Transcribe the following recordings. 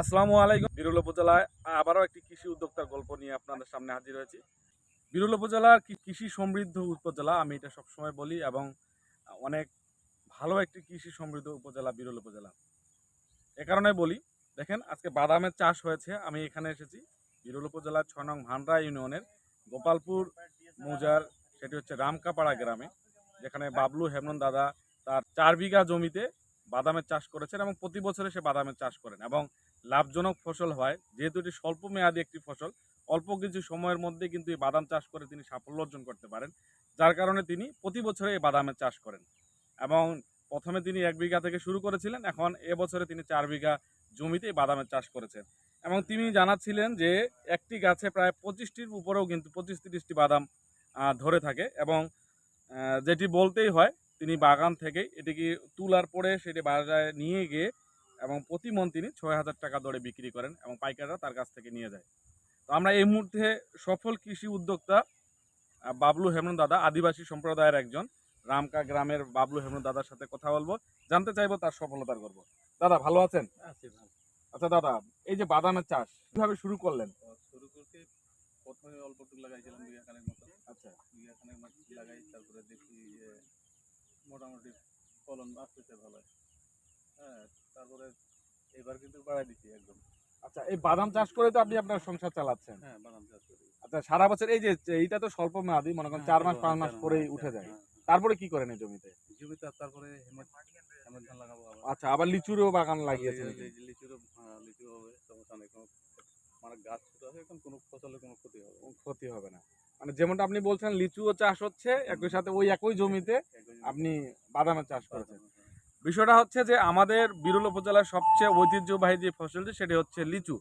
আসসালামু আলাইকুম। বিরল উপজেলায় আবারও একটি কৃষি উদ্যোক্তার গল্প নিয়ে আপনাদের সামনে হাজির হয়েছি। বিরল উপজেলার কৃষি সমৃদ্ধ উপজেলা, আমি এটা সবসময় বলি, এবং অনেক ভালো একটি কৃষি সমৃদ্ধ উপজেলা বিরল উপজেলা। এ কারণে বলি, দেখেন, আজকে বাদামের চাষ হয়েছে, আমি এখানে এসেছি। বিরুল উপজেলার ছয় নং ভান্ডা ইউনিয়নের গোপালপুর মৌজার, সেটি হচ্ছে রামকাপাড়া গ্রামে, যেখানে বাবলু হেমনন দাদা তার চার বিঘা জমিতে বাদামের চাষ করেছেন এবং প্রতি বছরে সে বাদামের চাষ করেন। এবং লাভজনক ফসল হয়। যেহেতু এটি স্বল্প মেয়াদী একটি ফসল, অল্প কিছু সময়ের মধ্যে কিন্তু এই বাদাম চাষ করে তিনি সাফল্য অর্জন করতে পারেন, যার কারণে তিনি প্রতি বছরে এই বাদামের চাষ করেন। এবং প্রথমে তিনি এক বিঘা থেকে শুরু করেছিলেন, এখন এবছরে তিনি চার বিঘা জমিতে বাদামের চাষ করেছেন। এবং তিনি জানাচ্ছিলেন যে, একটি গাছে প্রায় পঁচিশটির উপরেও কিন্তু পঁচিশ তিরিশটি বাদাম ধরে থাকে এবং যেটি বলতেই হয়, তিনি বাগান থেকেই এটিকে তুলার পরে সেটি বাজারে নিয়ে গিয়ে এবং প্রতি মন তিনি ছয় হাজার টাকা দরে বিক্রি করেন এবং পাইকাররা তার কাছ থেকে নিয়ে যায়। তো আমরা এই মুহূর্তে সফল কৃষি উদ্যোক্তা বাবলু হেমন দাদা আদিবাসী সম্প্রদায়ের একজন। রামকা গ্রামের বাবলু হেমন দাদার সাথে কথা বলব জানতে চাইব তার সফলতার গল্প দাদা ভালো আছেন? আচ্ছা দাদা এই যে বাদামের চাষ কীভাবে শুরু করলেন? শুরু করতে প্রথমে অল্প টুক লাগাইছিলাম বিঘা খানেক মতো। আচ্ছা। মতো লাগাই তারপরে দেখি মোটামুটি ফলন আসতেছে ভালো। হ্যাঁ তারপরে এবার কিন্তু বাড়াই দিচ্ছি একদম। আচ্ছা এই বাদাম চাষ করে তো আপনি আপনার সংসার চালাচ্ছেন। হ্যাঁ বাদাম চাষ করি। আচ্ছা সারা বছর এই যে এইটা তো স্বল্প মেয়াদি মনে করেন চার মাস পাঁচ মাস পরেই উঠে যায়। তারপরে কি করেন এই জমিতে? জমিতে তারপরে লাগাবো আচ্ছা আবার লিচুরও বাগান লাগিয়েছেন লিচুরও হ্যাঁ, লিচু হবে সমস্যা নেই কোনো মানে গাছ ছোট আছে এখন কোনো ফসলের কোনো ক্ষতি হবে না। ক্ষতি হবে না। মানে যেমনটা আপনি বলছেন লিচুও চাষ হচ্ছে একই সাথে ওই একই জমিতে আপনি বাদামের চাষ করেছেন। হ্যাঁ। বিষয়টা হচ্ছে যে আমাদের বিরল উপজেলার সবচেয়ে ঐতিহ্যবাহী যে ফসলটি, সেটি হচ্ছে লিচু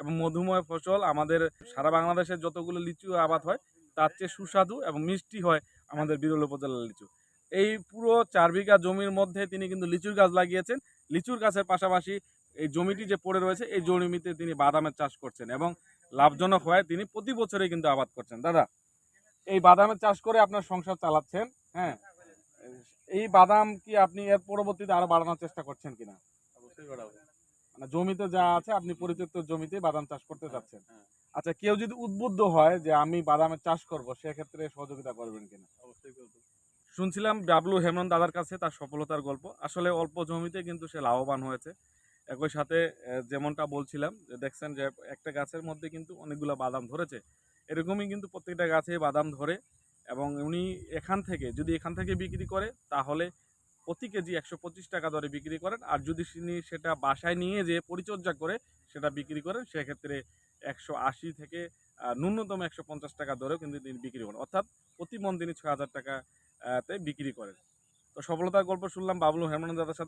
এবং মধুময় ফসল। আমাদের সারা বাংলাদেশের যতগুলো লিচু আবাদ হয়, তার চেয়ে সুস্বাদু এবং মিষ্টি হয় আমাদের বিরল উপজেলার লিচু। এই পুরো চার বিঘা জমির মধ্যে তিনি কিন্তু লিচুর গাছ লাগিয়েছেন। লিচুর গাছের পাশাপাশি এই জমিটি যে পড়ে রয়েছে, এই জমিতে তিনি বাদামের চাষ করছেন এবং লাভজনক হয় তিনি প্রতি বছরে কিন্তু আবাদ করছেন। দাদা, এই বাদামের চাষ করে আপনার সংসার চালাচ্ছেন হ্যাঁ? এই বাদাম কি আপনি এর পরবর্তীতে আরও বাড়ানোর চেষ্টা করছেন কিনা? অবশ্যই বাড়াবো। মানে জমিতে যা আছে আপনি পরিত্যক্ত জমিতে বাদাম চাষ করতে যাচ্ছেন। হ্যাঁ। আচ্ছা কেউ যদি উদ্বুদ্ধ হয় যে আমি বাদামের চাষ করব সেক্ষেত্রে সহযোগিতা করবেন কিনা? অবশ্যই করব। শুনছিলাম ডাবলু হেমন্ত দাদার কাছে তার সফলতার গল্প। আসলে অল্প জমিতে কিন্তু সে লাভবান হয়েছে। একই সাথে যেমনটা বলছিলাম যে দেখছেন যে একটা গাছের মধ্যে কিন্তু অনেকগুলো বাদাম ধরেছে। এরকমই কিন্তু প্রত্যেকটা গাছে বাদাম ধরে। এবং উনি এখান থেকে যদি এখান থেকে বিক্রি করে তাহলে প্রতি কেজি একশো পঁচিশ টাকা দরে বিক্রি করেন। আর যদি তিনি সেটা বাসায় নিয়ে যেয়ে পরিচর্যা করে সেটা বিক্রি করেন সেক্ষেত্রে একশো আশি থেকে ন্যূনতম একশো পঞ্চাশ টাকা দরেও কিন্তু তিনি বিক্রি করেন। অর্থাৎ প্রতি মন তিনি ছয় হাজার টাকা আহ, তে বিক্রি করেন। তো সফলতার গল্প শুনলাম বাবলু হেমন্ত দাদার সাথে।